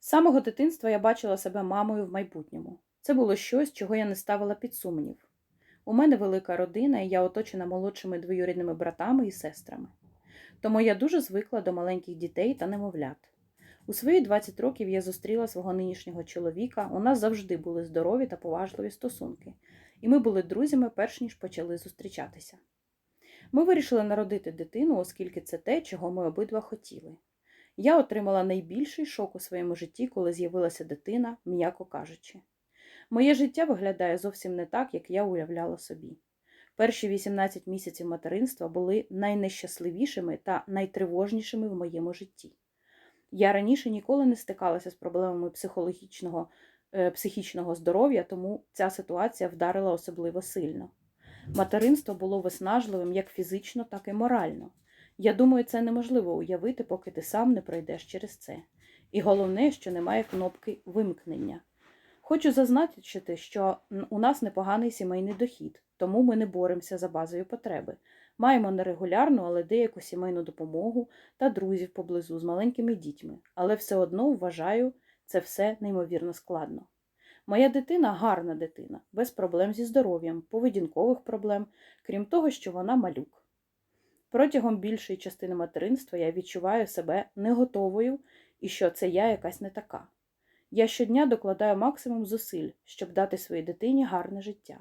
З самого дитинства я бачила себе мамою в майбутньому. Це було щось, чого я не ставила під сумнів. У мене велика родина, і я оточена молодшими двоюрідними братами і сестрами. Тому я дуже звикла до маленьких дітей та немовлят. У свої 20 років я зустріла свого нинішнього чоловіка. У нас завжди були здорові та поважливі стосунки, і ми були друзями, перш ніж почали зустрічатися. Ми вирішили народити дитину, оскільки це те, чого ми обидва хотіли. Я отримала найбільший шок у своєму житті, коли з'явилася дитина, м'яко кажучи. Моє життя виглядає зовсім не так, як я уявляла собі. Перші 18 місяців материнства були найнещасливішими та найтривожнішими в моєму житті. Я раніше ніколи не стикалася з проблемами психологічного, е, психічного здоров'я, тому ця ситуація вдарила особливо сильно. Материнство було виснажливим як фізично, так і морально. Я думаю, це неможливо уявити, поки ти сам не пройдеш через це. І головне, що немає кнопки вимкнення. Хочу зазначити, що у нас непоганий сімейний дохід, тому ми не боремося за базові потреби. Маємо нерегулярну, але деяку сімейну допомогу та друзів поблизу з маленькими дітьми, але все одно вважаю це все неймовірно складно. Моя дитина гарна дитина, без проблем зі здоров'ям, поведінкових проблем, крім того, що вона малюк. Протягом більшої частини материнства я відчуваю себе не готовою і що це я якась не така. Я щодня докладаю максимум зусиль, щоб дати своїй дитині гарне життя.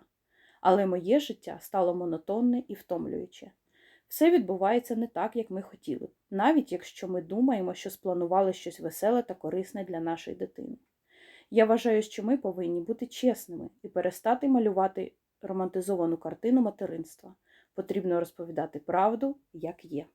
Але моє життя стало монотонне і втомлююче. Все відбувається не так, як ми хотіли, навіть якщо ми думаємо, що спланували щось веселе та корисне для нашої дитини. Я вважаю, що ми повинні бути чесними і перестати малювати романтизовану картину материнства. Потрібно розповідати правду, як є.